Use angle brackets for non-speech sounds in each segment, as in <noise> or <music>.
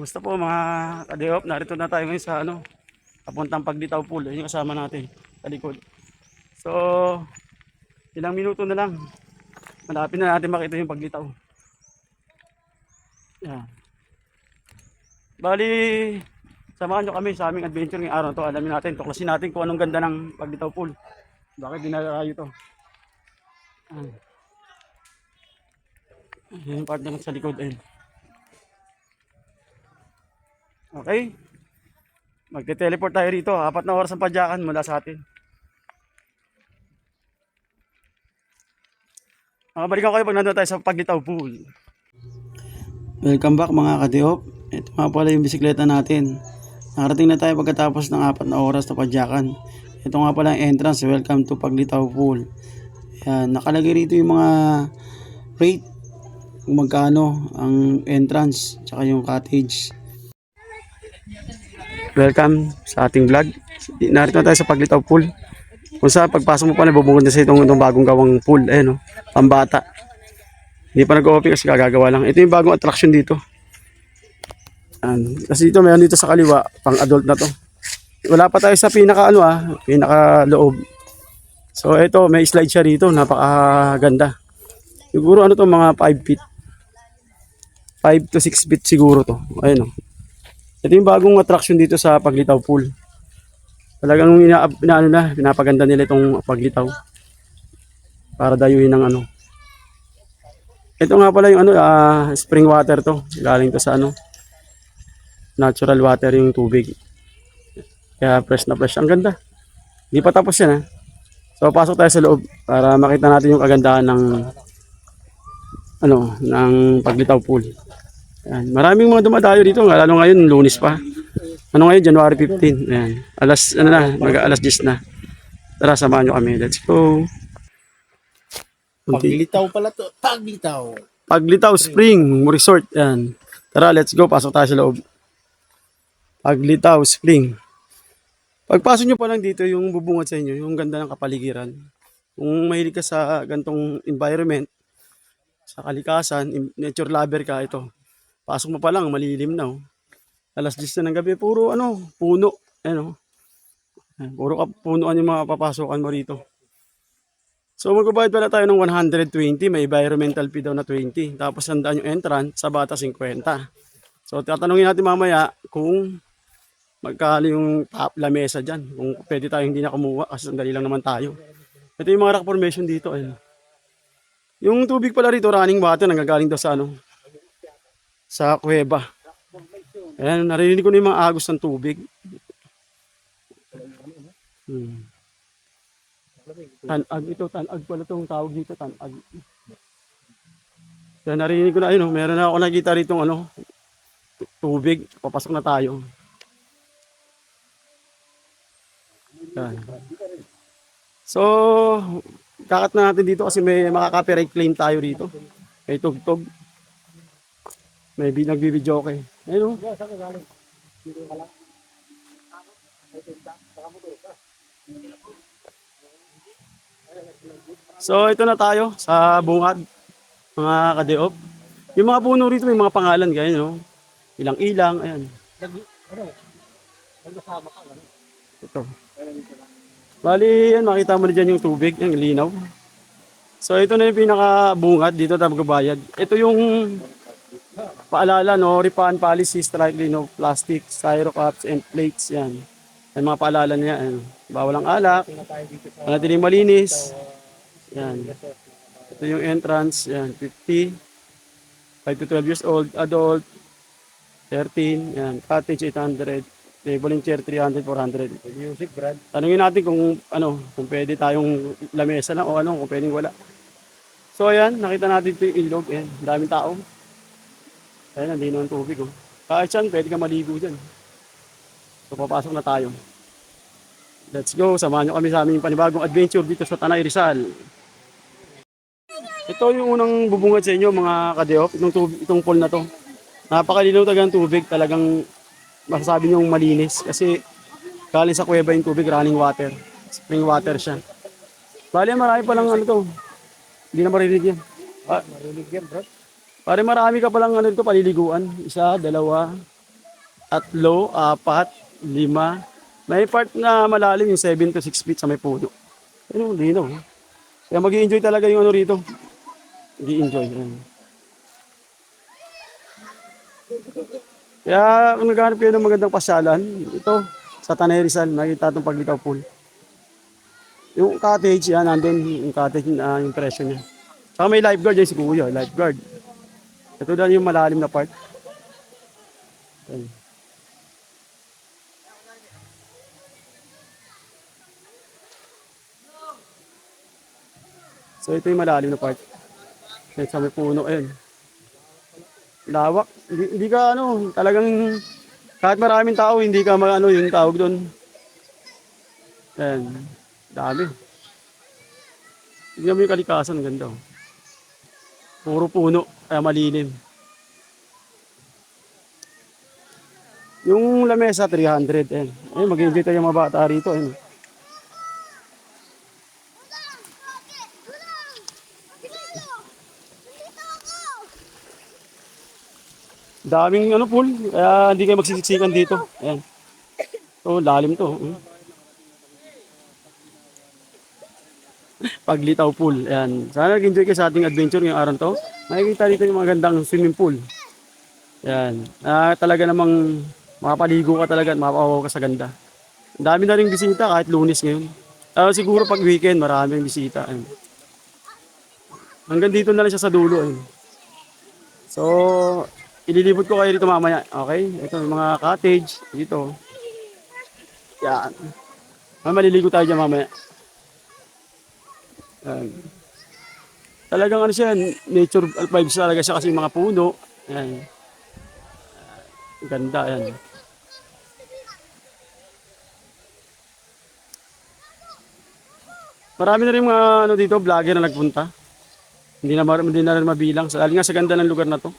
Gusto po mga kadeop, narito na tayo ngayon sa ano, papuntang Paglitaw Pool. Yun yung kasama natin, sa likod. So, ilang minuto na lang. Malapit na natin makita yung Paglitaw. Yan. Bali, samahan nyo kami sa aming adventure ngayong araw to. Alamin natin, tuklasin natin kung anong ganda ng Paglitaw Pool. Bakit dinarayo to. Yan. Yan yung part naman sa likod. Ayun. Okay. Magte-teleport tayo rito. Apat na oras ang padyakan mula sa atin. Makabalikan ko kayo pag nandun tayo sa Paglitaw Pool. Welcome back mga kadiop. Ito nga pala yung bisikleta natin. Nakarating na tayo pagkatapos ng apat na oras na padyakan. Ito nga pala ang entrance. Welcome to Paglitaw Pool. Yan, nakalagay rito yung mga rate kung magkano ang entrance tsaka yung cottage. Welcome sa ating vlog. Narito na tayo sa Paglitaw Pool. Kung saan pagpasok mo pa na bubungod na sa itong, itong bagong gawang pool. Ayan o, pambata. Hindi pa nag-open kasi kagagawa lang. Ito yung bagong attraction dito. Ayan. Kasi dito mayroon dito sa kaliwa, pang adult na to. Wala pa tayo sa pinaka ano ah, pinaka loob. So ito, may slide siya rito, napakaganda. Siguro ano to mga 5 feet. 5 to 6 feet siguro to. Ayun oh. Ito yung bagong attraction dito sa Paglitaw Pool. Talagang ina, ina ano na, pinapaganda nila itong Paglitaw. Para dayuhin ng ano. Ito nga pala yung ano, ah, spring water to. Galing to sa ano, natural water yung tubig. Kaya fresh na fresh. Ang ganda. Hindi pa tapos yan ha. So pasok tayo sa loob para makita natin yung kagandahan ng ano, ng Paglitaw Pool. Yan. Maraming mga dumadayo dito, lalo ngayon, lunis pa. Ano ngayon, January 15. Ayan. Alas, ano na, mag alas 10 na. Tara, samahan nyo kami. Let's go. Kunti. Paglitaw pala to. Paglitaw. Paglitaw Spring Resort. Yan. Tara, let's go. Pasok tayo sa loob. Paglitaw Spring. Pagpasok nyo pa lang dito, yung bubungad sa inyo, yung ganda ng kapaligiran. Kung mahilig ka sa gantong environment, sa kalikasan, nature lover ka, ito. Pasok mo pa lang, malilim na. Oh. Alas 10 na ng gabi, puro ano, puno. Ano, puro ka, punuan yung mga papasokan mo rito. So magbabayad pala tayo ng 120, may environmental fee daw na 20. Tapos sandaan yung entrance, sa bata 50. So tatanungin natin mamaya kung magkano yung top lamesa dyan. Kung pwede tayo hindi na kumuha kasi sandali lang naman tayo. Ito yung mga rock formation dito. Ayun. Yung tubig pala rito, running water, nanggagaling daw sa ano, sa kuweba. Ayan, narinig ko na yung mga agos ng tubig. Hmm. Tanag ito, tanag pala itong tawag dito, tanag. Kaya narinig ko na, ayun, oh, meron na ako nakita rito ano, tu- tubig, papasok na tayo. Yan. So, kakat na natin dito kasi may makaka-copyright claim tayo rito. May tugtog. May bi- nagbibideo okay. Ayun, oh. So ito na tayo sa bungad mga kadeop. Yung mga puno rito may mga pangalan ganyan no. Ilang-ilang ayan. Ito. Bali yan makita mo na dyan yung tubig, yung linaw. So ito na yung pinaka bungad dito tayo magbabayad. Ito yung paalala no, refund policy strictly no plastic, styro cups and plates yan. Yan mga paalala niya. Ayan. Bawal ang alak. Manatiling malinis. Yan. Ito yung entrance. Yan. 50. 5 to 12 years old. Adult. 13. Yan. Cottage 800. Table and chair 300, 400. Music, Brad. Tanungin natin kung ano, kung pwede tayong lamesa lang o ano, kung pwedeng wala. So ayan, nakita natin ito yung ilog. Ayan, ang daming tao. Ayan, hindi naman tubig. Oh. Kahit saan, pwede ka maligo dyan. So papasok na tayo. Let's go, samahan nyo kami sa aming panibagong adventure dito sa Tanay Rizal. Ito yung unang bubungad sa inyo mga kadeop, itong, tubig, itong pool na to. Napakalinaw talaga ng tubig, talagang masasabi niyong malinis kasi galing sa kuweba yung tubig, running water. Spring water siya. Bali, marami pa lang ano to. Hindi na marinig yan. Ah, Marinig yan, Brad. Pare marami ka palang ano dito paliliguan. Isa, dalawa, tatlo, apat, lima. May part na malalim yung 7 to 6 feet sa may puno. Ano, linaw. Kaya mag enjoy talaga yung ano rito. mag enjoy Kaya kung naghahanap kayo ng magandang pasyalan, ito, sa Tanay Rizal, makikita itong paglitaw pool. Yung cottage, yan, nandun yung cottage na yung presyo niya. Saka may lifeguard yan si Kuya, lifeguard. Ito daw yung malalim na part. Ayan. So ito yung malalim na part. Kahit sa may puno, ayun. Lawak. Hindi, hindi ka ano, talagang kahit maraming tao, hindi ka maano yung tawag doon. Ayan. Dami. Tignan mo yung kalikasan, ganda. oh. Puro puno, kaya malilim. Yung lamesa, 300. Ayan. Ayun, mag-enjoy tayo mga bata rito. Ayun. Daming ano pool, kaya hindi kayo magsisiksikan dito. Ayan. So, lalim to. Hmm. <laughs> Paglitaw pool. Ayan. Sana nag-enjoy kayo sa ating adventure ngayong araw to. Makikita dito yung mga gandang swimming pool. Ayan. Ah, talaga namang makapaligo ka talaga at mapapawaw ka sa ganda. Ang dami na rin bisita kahit lunes ngayon. Ah, siguro pag weekend, maraming bisita. Ayan. Hanggang dito na lang siya sa dulo. Ayan. So, ililibot ko kayo dito mamaya. Okay? Ito yung mga cottage dito. Yan. Ah, maliligo tayo dyan mamaya. Yan. Talagang ano siya, nature vibes talaga siya kasi mga puno. Yan. Ang Ganda yan. Marami na rin mga ano dito, vlogger na nagpunta. Hindi na, hindi na rin mabilang. Dahil nga sa ganda ng lugar na to.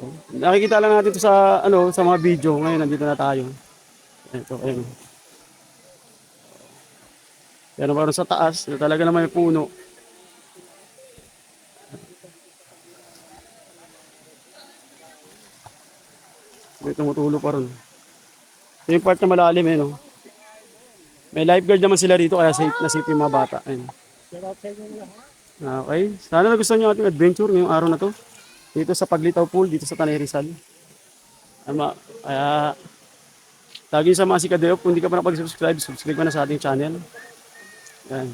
Oh, Nakikita lang natin to sa ano sa mga video. Ngayon nandito na tayo. Ito, ayun. Pero meron sa taas, na talaga naman may puno. May tumutulo pa ron. Ito yung part na malalim eh, no? May lifeguard naman sila rito, kaya safe na safe yung mga bata. Ayun. Okay. Sana nagustuhan nyo ating adventure ngayong araw na to. Dito sa Paglitaw Pool, dito sa Tanay Rizal. Ama, kaya lagi sa mga si Kadeo, kung hindi ka pa nakapag-subscribe, subscribe ka na sa ating channel. Yan.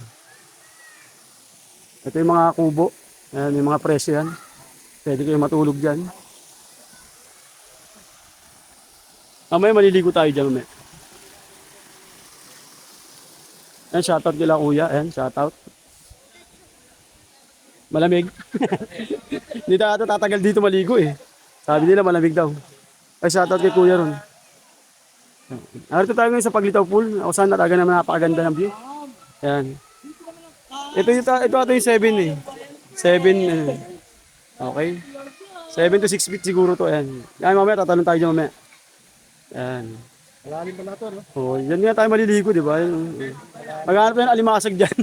Ito yung mga kubo. Yan, yung mga presyo yan. Pwede kayo matulog dyan. Mamaya maliligo tayo dyan mamaya. Yan, shoutout nila kuya. Yan, shoutout. Malamig. <laughs> Hindi tayo ata tatagal dito maligo eh. Sabi nila malamig daw. Ay, shoutout kay kuya ron. Narito tayo ngayon sa Paglitaw Pool. Ako saan talaga naman napakaganda ng view. Yan. Ito yung ito ito yung 7 eh. 7 eh. Okay. 7 to 6 feet siguro to. Yan. Yan mamaya tatalon tayo dyan mamaya. Yan. Malalim pala to, no? Oh, yan nga tayo maliligo, di ba? Yan, eh. Maghanap tayo ng alimasag dyan.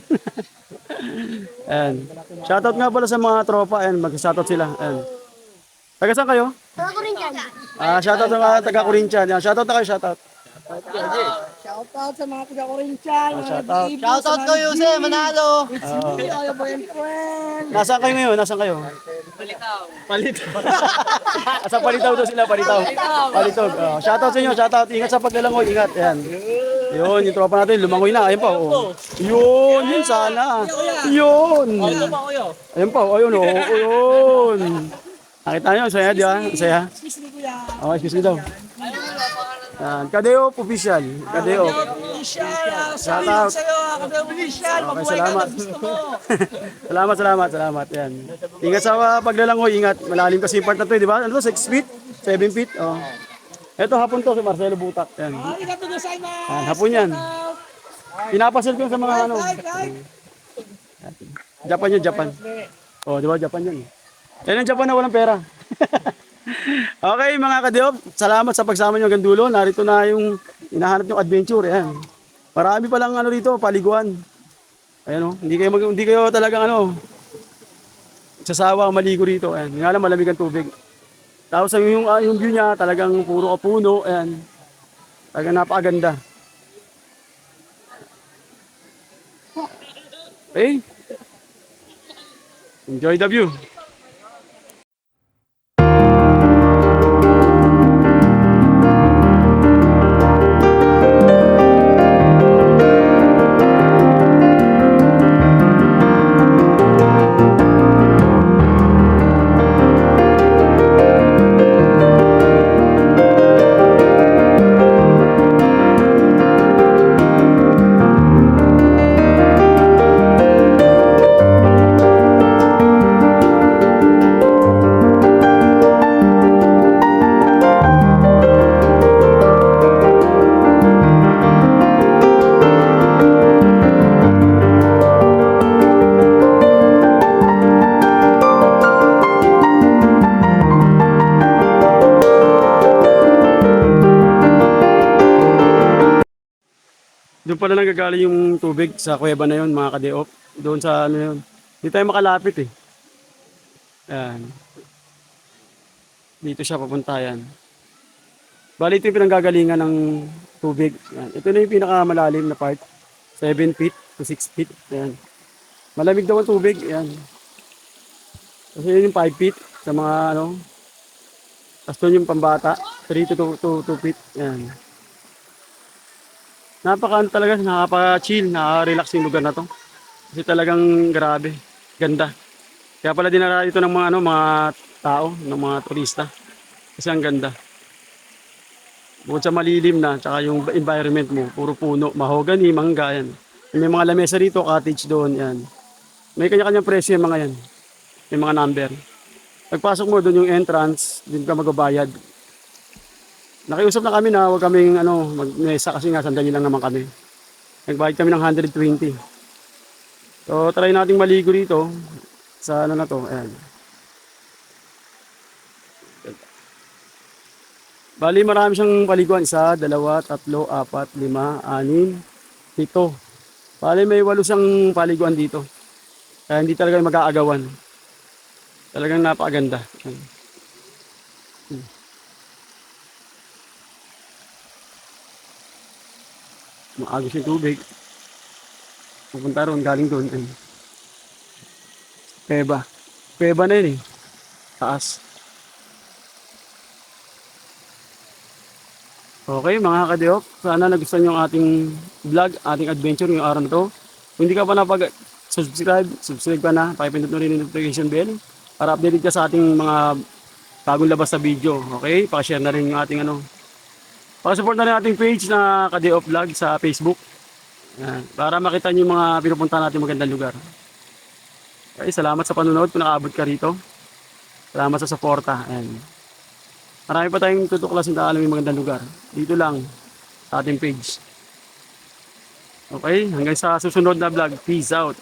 <laughs> Ayan. Shoutout nga pala sa mga tropa. Ayan, mag-shoutout sila. Ayan. Taga saan kayo? Taga ko rin dyan. Ah, shoutout sa mga taga Corinthian. Yan, shoutout na kayo, shoutout. Shoutout sa mga taga Corinthian. Ah, shoutout. Shoutout ko, Jose Manalo. Ah. Ay, boyfriend. Nasaan kayo ngayon? Nasaan kayo? Palitaw. Palitaw. <laughs> sa palitaw daw sila, palitaw. Palitaw. Oh, shoutout sa inyo, shoutout. Ingat sa paglalangoy, ingat. Ayan. Yun, yung tropa natin, lumangoy na. Ayun pa, oh. Yun, yun sana. Yun. Ayun pa, oh, ayun, oh. Yun. Nakita nyo, saya, di ba? Saya. Excuse me, kuya. Okay, excuse me daw. Yan, Kadeo official. Kadeo. Official. Shout out. sa'yo, kada official. Okay, Mabuhay ka salamat. na gusto mo. <laughs> salamat, salamat, salamat. Yan. Ingat sa uh, paglalangoy, ingat. Malalim kasi yung part na to, eh, di ba? Ano to, 6 feet? 7 feet? Oh. Ito, hapon to, si Marcelo Butak. Yan. Arigato gozaimasu. Yan, hapon yan. Pinapasal ko yun sa mga ano. Japan yun, Japan. Oh, di ba, Japan yun. Yan ang Japan na walang pera. <laughs> okay, mga kadeop, salamat sa pagsama nyo hanggang dulo. Narito na yung hinahanap yung adventure. Ayan. Marami pa lang ano rito, paliguan. Ayan oh, hindi kayo, mag, hindi kayo talagang ano, sasawa maligo rito. Ayan. Nga lang malamig ang tubig. Tapos yung, yung, ah, yung view niya talagang puro kapuno. Ayan. Talagang napakaganda. Okay. Enjoy the view. Pala nanggagaling yung tubig sa kuweba na yun, mga kadeop. Doon sa ano yun. Hindi tayo makalapit eh. Ayan. Dito siya papunta yan. Bali ito yung pinanggagalingan ng tubig. Ayan. Ito na yung pinakamalalim na part. 7 feet to 6 feet. Ayan. Malamig daw ang tubig. Ayan. Kasi yun yung 5 feet sa mga ano. Tapos yung pambata. 3 to 2, 2 feet. Ayan. Napaka ano talaga, nakapa-chill, nakaka-relax lugar na to. Kasi talagang grabe, ganda. Kaya pala dinara ito ng mga ano, mga tao, ng mga turista. Kasi ang ganda. Bukod sa malilim na, tsaka yung environment mo, puro puno, mahogany, mangga, yan. May mga lamesa rito, cottage doon, yan. May kanya-kanyang presyo yung mga yan. Yung mga number. Pagpasok mo doon yung entrance, doon ka magbabayad. Nakiusap na kami na huwag kaming ano, magmesa kasi nga sandali lang naman kami. Nagbayad kami ng 120. So try nating maligo rito sa ano na to. Ayan. Bali marami siyang paliguan. Isa, dalawa, tatlo, apat, lima, anim, pito. Bali may walo siyang paliguan dito. Kaya hindi talaga mag-aagawan. Talagang napakaganda. Ayan. Maagos yung tubig. Pupunta ron, galing doon. Ayun. Peba. Peba na yun eh. Taas. Okay mga kadeok, sana nagustuhan nyo ang ating vlog, ating adventure ngayong araw na to. Kung hindi ka pa napag subscribe, subscribe ka na, pakipindot mo rin yung notification bell para updated ka sa ating mga bagong labas na video. Okay? Pakishare na rin yung ating ano, Pakisupport na rin ating page na Kadeo Vlog sa Facebook. Yan, para makita niyo yung mga pinupunta natin magandang lugar. Okay, salamat sa panonood kung nakaabot ka rito. Salamat sa suporta. Ayan. Marami pa tayong tutuklasin na alam yung magandang lugar. Dito lang sa ating page. Okay, hanggang sa susunod na vlog. Peace out.